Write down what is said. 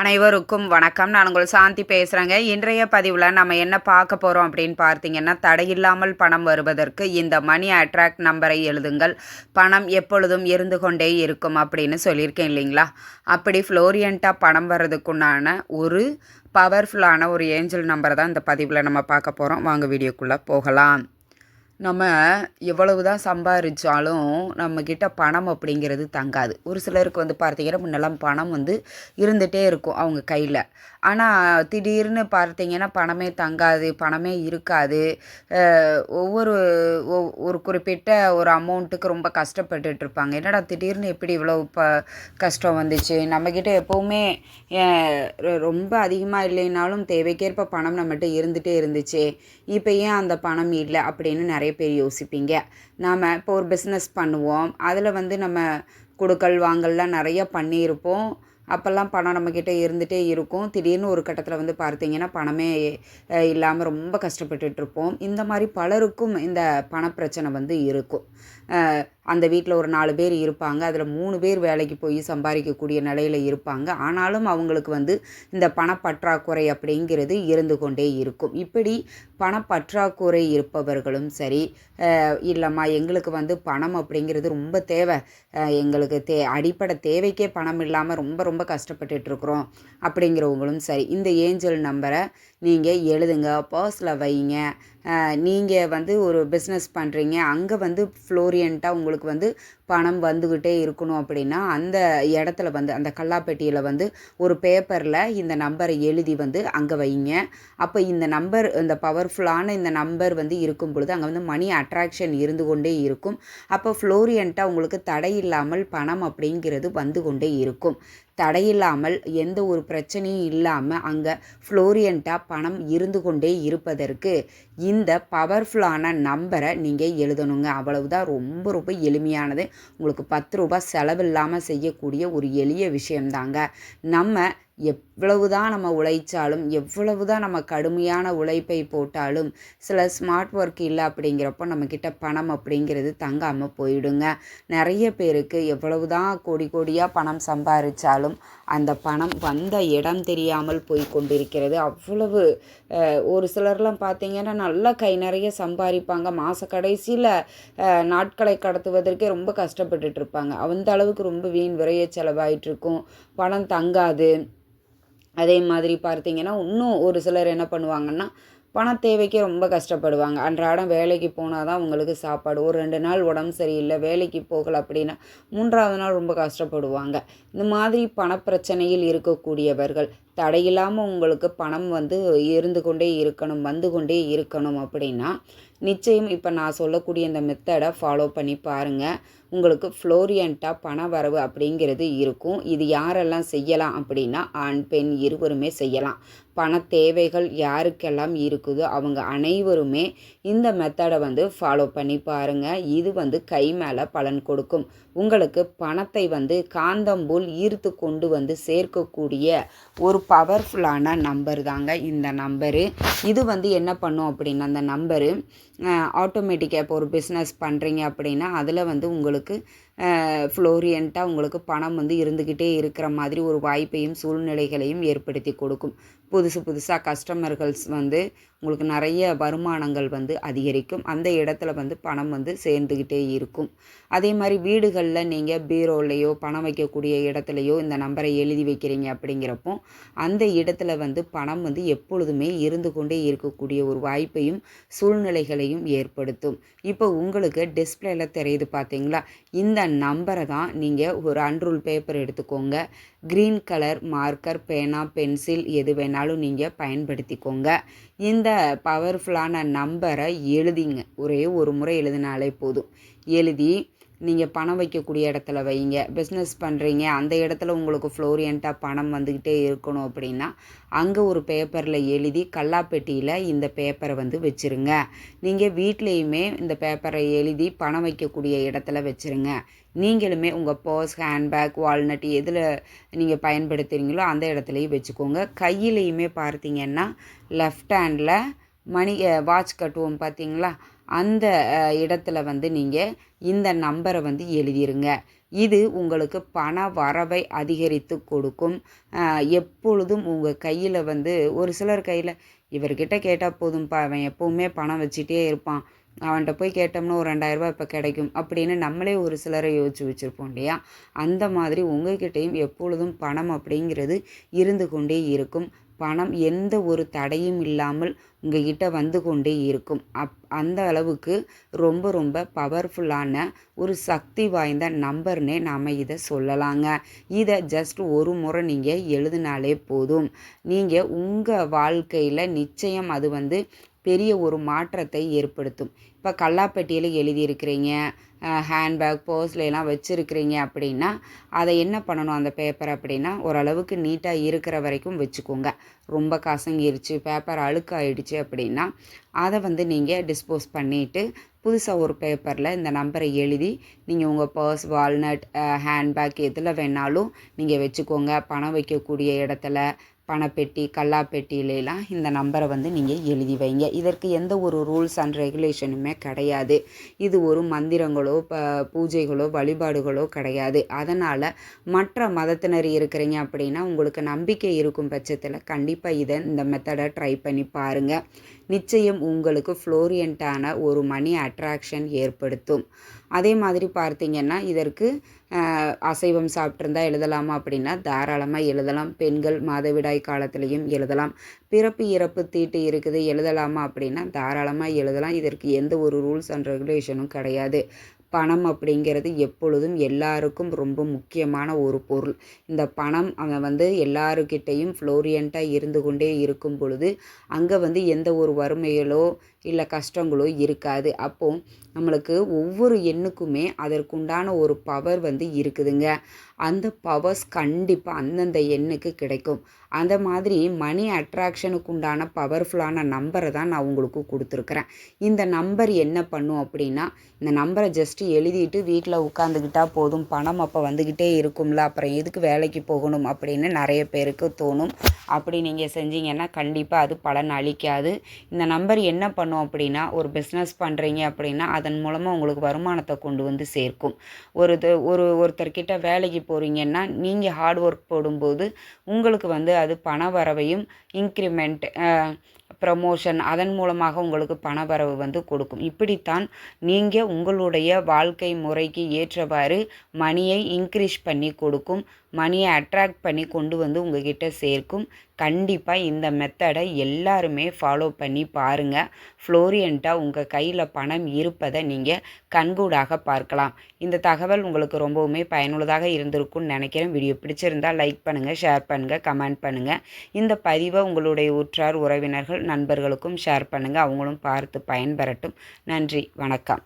அனைவருக்கும் வணக்கம். நான் உங்கள் சாந்தி பேசுகிறேங்க இன்றைய பதிவில் நம்ம என்ன பார்க்க போகிறோம் அப்படின்னு பார்த்தீங்கன்னா தடையில்லாமல் பணம் வருவதற்கு இந்த மணி அட்ராக்ட் நம்பரை எழுதுங்கள். பணம் எப்பொழுதும் இருந்து கொண்டே இருக்கும் அப்படின்னு சொல்லியிருக்கேன் இல்லைங்களா? அப்படி ஃப்ளோரியண்ட்டாக பணம் வர்றதுக்குண்டான ஒரு பவர்ஃபுல்லான ஒரு ஏஞ்சல் நம்பரை தான் இந்த பதிவில் நம்ம பார்க்க போகிறோம் வாங்க வீடியோக்குள்ளே போகலாம். நம்ம எவ்வளவு தான் சம்பாதிச்சாலும் நம்மக்கிட்ட பணம் அப்படிங்கிறது தங்காது. ஒரு சிலருக்கு வந்து பார்த்தீங்கன்னா முன்னெல்லாம் பணம் வந்து இருந்துகிட்டே இருக்கும் அவங்க கையில். ஆனால் திடீர்னு பார்த்தீங்கன்னா பணமே தங்காது பணமே இருக்காது. ஒவ்வொரு ஒ- ஒரு குறிப்பிட்ட ஒரு அமௌண்ட்டுக்கு ரொம்ப கஷ்டப்பட்டுட்டு இருப்பாங்க என்னடா திடீர்னு எப்படி இவ்வளோ ப கஷ்டம் வந்துச்சு? நம்மக்கிட்ட எப்போவுமே ரொ- ரொம்ப அதிகமாக இல்லைனாலும் தேவைக்கேற்ப பணம் நம்மகிட்ட இருந்துகிட்டே இருந்துச்சு. இப்போ ஏன் அந்த பணம் இல்லை அப்படின்னு நிறைய பேர் யோசிப்பீங்க. நாம் இப்போ ஒரு பிஸ்னஸ் பண்ணுவோம். அதில் வந்து நம்ம கொடுக்கல் வாங்கல்லாம் நிறைய பண்ணியிருப்போம். அப்போல்லாம் பணம் நம்மக்கிட்ட இருந்துகிட்டே இருக்கும். திடீர்னு ஒரு கட்டத்தில் வந்து பார்த்தீங்கன்னா பணமே இல்லாமல் ரொம்ப கஷ்டப்பட்டுட்டு இருப்போம் இந்த மாதிரி பலருக்கும் இந்த பணப்பிரச்சனை வந்து இருக்கும். அந்த வீட்டில் ஒரு நாலு பேர் இருப்பாங்க. அதில் மூணு பேர் வேலைக்கு போய் சம்பாதிக்கக்கூடிய நிலையில் இருப்பாங்க. ஆனாலும் அவங்களுக்கு வந்து இந்த பணப்பற்றாக்குறை அப்படிங்கிறது இருந்து கொண்டே இருக்கும். இப்படி பணப்பற்றாக்குறை இருப்பவர்களும் சரி இல்லைம்மா எங்களுக்கு வந்து பணம் அப்படிங்கிறது ரொம்ப தேவை. எங்களுக்கு தே அடிப்படை தேவைக்கே பணம் இல்லாமல் ரொம்ப ரொம்ப ரொம்ப இருக்கிறோம் அப்படிங்கிறவங்களும் சரி. இந்த ஏஞ்சல் நம்பரை நீங்கள் எழுதுங்க பர்ஸில் வைங்க. நீங்கள் வந்து ஒரு பிஸ்னஸ் பண்ணுறீங்க அங்கே வந்து ஃப்ளோரியண்ட்டாக உங்களுக்கு வந்து பணம் வந்துக்கிட்டே இருக்கணும் அப்படின்னா அந்த இடத்துல வந்து அந்த கல்லாப்பெட்டியில் வந்து ஒரு பேப்பரில் இந்த நம்பரை எழுதி வந்து அங்கே வைங்க. அப்போ இந்த நம்பர் இந்த பவர்ஃபுல்லான இந்த நம்பர் வந்து இருக்கும் பொழுது அங்கே வந்து மணி அட்ராக்ஷன் இருந்து கொண்டே இருக்கும். அப்போ ஃப்ளோரியண்ட்டாக உங்களுக்கு தடை இல்லாமல் பணம் அப்படிங்கிறது வந்து கொண்டே இருக்கும். தடையில்லாமல் எந்த ஒரு பிரச்சனையும் இல்லாமல் அங்கே ஃப்ளோரியண்ட்டாக பணம் இருந்து கொண்டே இருப்பதற்கு இந்த பவர்ஃபுல்லான நம்பரை நீங்கள் எழுதணுங்க. அவ்வளவுதான். ரொம்ப ரொம்ப எளிமையானது. உங்களுக்கு பத்து ரூபாய் செலவில்லாமல் செய்யக்கூடிய ஒரு எளிய விஷயம்தாங்க. நம்ம எப் தான் நம்ம உழைச்சாலும் எவ்வளவு தான் நம்ம கடுமையான உழைப்பை போட்டாலும் சில ஸ்மார்ட் ஒர்க் இல்லை அப்படிங்கிறப்போ நம்மக்கிட்ட பணம் அப்படிங்கிறது தங்காமல் போயிடுங்க. நிறைய பேருக்கு எவ்வளவு தான் கோடி கோடியாக பணம் சம்பாதிச்சாலும் அந்த பணம் வந்த இடம் தெரியாமல் போய் கொண்டிருக்கிறது. அவ்வளவு ஒரு சிலர்லாம் பார்த்தீங்கன்னா நல்லா கை நிறைய சம்பாதிப்பாங்க. மாத கடைசியில் நாட்களை கடத்துவதற்கே ரொம்ப கஷ்டப்பட்டுட்டு இருப்பாங்க. அந்த அளவுக்கு ரொம்ப வீண் விரைய செலவாயிட்டு இருக்கும் பணம் தங்காது. அதே மாதிரி பார்த்தீங்கன்னா இன்னும் ஒரு சிலர் என்ன பண்ணுவாங்கன்னா பண தேவைக்கு ரொம்ப கஷ்டப்படுவாங்க. அன்றாடம் வேலைக்கு போனால் தான் உங்களுக்கு சாப்பாடு. ஒரு ரெண்டு நாள் உடம்பு சரியில்லை வேலைக்கு போகல அப்படின்னா மூன்றாவது நாள் ரொம்ப கஷ்டப்படுவாங்க. இந்த மாதிரி பணப்பிரச்சனையில் இருக்கக்கூடியவர்கள் தடையில்லாமல் உங்களுக்கு பணம் வந்து இருந்து கொண்டே இருக்கணும் வந்து கொண்டே இருக்கணும் அப்படின்னா நிச்சயம் இப்போ நான் சொல்லக்கூடிய இந்த மெத்தடை ஃபாலோ பண்ணி பாருங்கள் உங்களுக்கு ஃப்ளோரியண்ட்டாக பண வரவு அப்படிங்கிறது இருக்கும். இது யாரெல்லாம் செய்யலாம் அப்படின்னா ஆண் பெண் இருவருமே செய்யலாம். பண தேவைகள் யாருக்கெல்லாம் இருக்குதோ அவங்க அனைவருமே இந்த மெத்தடை வந்து ஃபாலோ பண்ணி பாருங்கள் இது வந்து கை மேலே பலன் கொடுக்கும். உங்களுக்கு பணத்தை வந்து காந்தம்பூல் ஈர்த்து கொண்டு வந்து சேர்க்கக்கூடிய ஒரு பவர்ஃபுல்லான நம்பர் தாங்க இந்த நம்பரு இது வந்து என்ன பண்ணும் அப்படின்னா அந்த நம்பரு ஆட்டோமேட்டிக்காக இப்போ ஒரு பிஸ்னஸ் பண்ணுறீங்க அப்படின்னா அதில் வந்து உங்களுக்கு ஃப்ளோரியண்ட்டாக உங்களுக்கு பணம் வந்து இருந்துக்கிட்டே இருக்கிற மாதிரி ஒரு வாய்ப்பையும் சூழ்நிலைகளையும் ஏற்படுத்தி கொடுக்கும். புதுசு புதுசாக கஸ்டமர்கள்ஸ் வந்து உங்களுக்கு நிறைய வருமானங்கள் வந்து அதிகரிக்கும். அந்த இடத்துல வந்து பணம் வந்து சேர்ந்துக்கிட்டே இருக்கும். அதே மாதிரி வீடுகளில் நீங்கள் பீரோலையோ பணம் வைக்கக்கூடிய இடத்துலையோ இந்த நம்பரை எழுதி வைக்கிறீங்க அப்படிங்கிறப்போ அந்த இடத்துல வந்து பணம் வந்து எப்பொழுதுமே இருந்து கொண்டே இருக்கக்கூடிய ஒரு வாய்ப்பையும் சூழ்நிலைகளையும் ஏற்படுத்தும். இப்போ உங்களுக்கு டிஸ்பிளேல தெரியுது பார்த்தீங்களா? இந்த நம்பரை தான் நீங்கள் ஒரு அன்ரூல் பேப்பர் எடுத்துக்கோங்க. க்ரீன் கலர் மார்க்கர் பேனா பென்சில் எது வேணாலும் நீங்கள் பயன்படுத்திக்கோங்க. இந்த பவர்ஃபுல்லான நம்பரை எழுதிங்க. ஒரே ஒரு முறை எழுதினாலே போதும். எழுதி நீங்கள் பணம் வைக்கக்கூடிய இடத்துல வைங்க. பிஸ்னஸ் பண்ணுறீங்க அந்த இடத்துல உங்களுக்கு ஃப்ளோரியண்ட்டாக பணம் வந்துக்கிட்டே இருக்கணும் அப்படின்னா அங்கே ஒரு பேப்பரில் எழுதி கல்லாப்பெட்டியில் இந்த பேப்பரை வந்து வச்சுருங்க. நீங்கள் வீட்லேயுமே இந்த பேப்பரை எழுதி பணம் வைக்கக்கூடிய இடத்துல வச்சுருங்க. நீங்களுமே உங்கள் பர்ஸ் ஹேண்ட்பேக் வால்நட் எதில் நீங்கள் பயன்படுத்துகிறீங்களோ அந்த இடத்துலையும் வச்சுக்கோங்க. கையிலையுமே பார்த்தீங்கன்னா லெஃப்ட் ஹேண்டில் மணி வாட்ச் கட்டுவோம் பார்த்தீங்களா அந்த இடத்துல வந்து நீங்கள் இந்த நம்பரை வந்து எழுதிருங்க. இது உங்களுக்கு பண வரவை அதிகரித்து கொடுக்கும். எப்பொழுதும் உங்கள் கையில் வந்து ஒரு சிலர் கையில் இவர்கிட்ட கேட்டால் போதும்ப்பா அவன் எப்போவுமே பணம் வச்சுட்டே இருப்பான். அவன்கிட்ட போய் கேட்டோம்னா ஒரு ரெண்டாயிரரூபா இப்போ கிடைக்கும். அப்படின்னு நம்மளே ஒரு சிலரை யோசிச்சு வச்சுருப்போம் இல்லையா? அந்த மாதிரி உங்கள்கிட்டையும் எப்பொழுதும் பணம் அப்படிங்கிறது இருந்து கொண்டே இருக்கும். பணம் எந்த ஒரு தடையும் இல்லாமல் உங்ககிட்ட வந்து கொண்டே இருக்கும். அப் அந்த அளவுக்கு ரொம்ப ரொம்ப பவர்ஃபுல்லான ஒரு சக்தி வாய்ந்த நம்பர்னே நாம் இதை சொல்லலாங்க. இதை ஜஸ்ட் ஒரு முறை நீங்கள் எழுதினாலே போதும். நீங்கள் உங்கள் வாழ்க்கையில் நிச்சயம் அது வந்து பெரிய ஒரு மாற்றத்தை ஏற்படுத்தும். இப்போ கல்லாப்பெட்டியில் எழுதியிருக்கிறீங்க ஹேண்ட்பேக் பர்ஸ்லாம் வச்சுருக்கிறீங்க அப்படின்னா அதை என்ன பண்ணணும் அந்த பேப்பர் அப்படின்னா ஓரளவுக்கு நீட்டாக இருக்கிற வரைக்கும் வச்சுக்கோங்க. ரொம்ப கசங்கிருச்சு பேப்பர் அழுக்காயிடுச்சு அப்படின்னா அதை வந்து நீங்கள் டிஸ்போஸ் பண்ணிவிட்டு புதுசாக ஒரு பேப்பரில் இந்த நம்பரை எழுதி நீங்கள் உங்கள் பர்ஸ் வால்நட் ஹேண்ட்பேக் எதில் வேணாலும் நீங்கள் வச்சுக்கோங்க. பணம் வைக்கக்கூடிய இடத்துல பணப்பெட்டி கல்லாப்பெட்டியிலலாம் இந்த நம்பரை வந்து நீங்கள் எழுதி வைங்க. இதற்கு எந்த ஒரு ரூல்ஸ் அண்ட் ரெகுலேஷனுமே கிடையாது. இது ஒரு மந்திரங்களோ ப பூஜைகளோ வழிபாடுகளோ கிடையாது. அதனால் மற்ற மதத்தினர் இருக்கிறீங்க அப்படின்னா உங்களுக்கு நம்பிக்கை இருக்கும் பட்சத்தில் கண்டிப்பாக இதை இந்த மெத்தடை ட்ரை பண்ணி பாருங்கள் நிச்சயம் உங்களுக்கு ஃப்ளோரியண்ட்டான ஒரு மணி அட்ராக்ஷன் ஏற்படுத்தும். அதே மாதிரி பார்த்தீங்கன்னா இதற்கு அசைவம் சாப்பிட்ருந்தா எழுதலாமா அப்படின்னா தாராளமாக எழுதலாம். பெண்கள் மாதவிடாய் காலத்துலேயும் எழுதலாம். பிறப்பு இறப்பு தீட்டு இருக்குது எழுதலாமா அப்படின்னா தாராளமாக எழுதலாம். இதற்கு எந்த ஒரு ரூல்ஸ் அண்ட் ரெகுலேஷனும் கிடையாது. பணம் அப்படிங்கிறது எப்பொழுதும் எல்லாருக்கும் ரொம்ப முக்கியமான ஒரு பொருள். இந்த பணம் அவன் வந்து எல்லாருக்கிட்டேயும் ஃப்ளோரியண்ட்டாக இருந்து கொண்டே இருக்கும் பொழுது அங்கே வந்து எந்த ஒரு வறுமைகளோ இல்லை கஷ்டங்களோ இருக்காது. அப்போது நம்மளுக்கு ஒவ்வொரு எண்ணுக்குமே அதற்குண்டான ஒரு பவர் வந்து இருக்குதுங்க. அந்த பவர்ஸ் கண்டிப்பாக அந்தந்த எண்ணுக்கு கிடைக்கும். அந்த மாதிரி மணி அட்ராக்ஷனுக்கு உண்டான பவர்ஃபுல்லான நம்பரை தான் நான் உங்களுக்கு கொடுத்துருக்குறேன். இந்த நம்பர் என்ன பண்ணும் அப்படின்னா இந்த நம்பரை ஜஸ்ட்டு எழுதிட்டு வீட்டில் உட்காந்துக்கிட்டால் போதும். பணம் அப்போ வந்துக்கிட்டே இருக்கும்ல. அப்புறம் எதுக்கு வேலைக்கு போகணும் அப்படின்னு நிறைய பேருக்கு தோணும். அப்படி நீங்கள் செஞ்சீங்கன்னா கண்டிப்பாக அது பலன் அளிக்காது. இந்த நம்பர் என்ன பண்ணும் பண்ணும் அப்படின்னா ஒரு பிஸ்னஸ் பண்ணுறீங்க அப்படின்னா அதன் மூலமாக உங்களுக்கு வருமானத்தை கொண்டு வந்து சேர்க்கும். ஒரு இது ஒரு ஒருத்தர்கிட்ட வேலைக்கு போகிறீங்கன்னா நீங்கள் ஹார்ட் ஒர்க் போடும்போது உங்களுக்கு வந்து அது பண வரவையும் இன்க்ரிமெண்ட் ப்ரமோஷன் அதன் மூலமாக உங்களுக்கு பணவரவு வந்து கொடுக்கும். இப்படித்தான் நீங்கள் உங்களுடைய வாழ்க்கை முறைக்கு ஏற்றவாறு மணியை இன்க்ரீஸ் பண்ணி கொடுக்கும். மணியை அட்ராக்ட் பண்ணி கொண்டு வந்து உங்ககிட்ட சேர்க்கும். கண்டிப்பாக இந்த மெத்தடை எல்லாருமே ஃபாலோ பண்ணி பாருங்கள் ஃப்ளோரியண்ட்டாக உங்கள் கையில் பணம் இருப்பதை நீங்கள் கண்கூடாக பார்க்கலாம். இந்த தகவல் உங்களுக்கு ரொம்பவுமே பயனுள்ளதாக இருந்திருக்கும்னு நினைக்கிறேன். வீடியோ பிடிச்சிருந்தால் லைக் பண்ணுங்கள் ஷேர் பண்ணுங்கள் கமெண்ட் பண்ணுங்கள் இந்த பதிவை உங்களுடைய உற்றார் உறவினர்கள் நண்பர்களுக்கும் ஷேர் பண்ணுங்கள் அவங்களும் பார்த்து பயன்பெறட்டும். நன்றி வணக்கம்.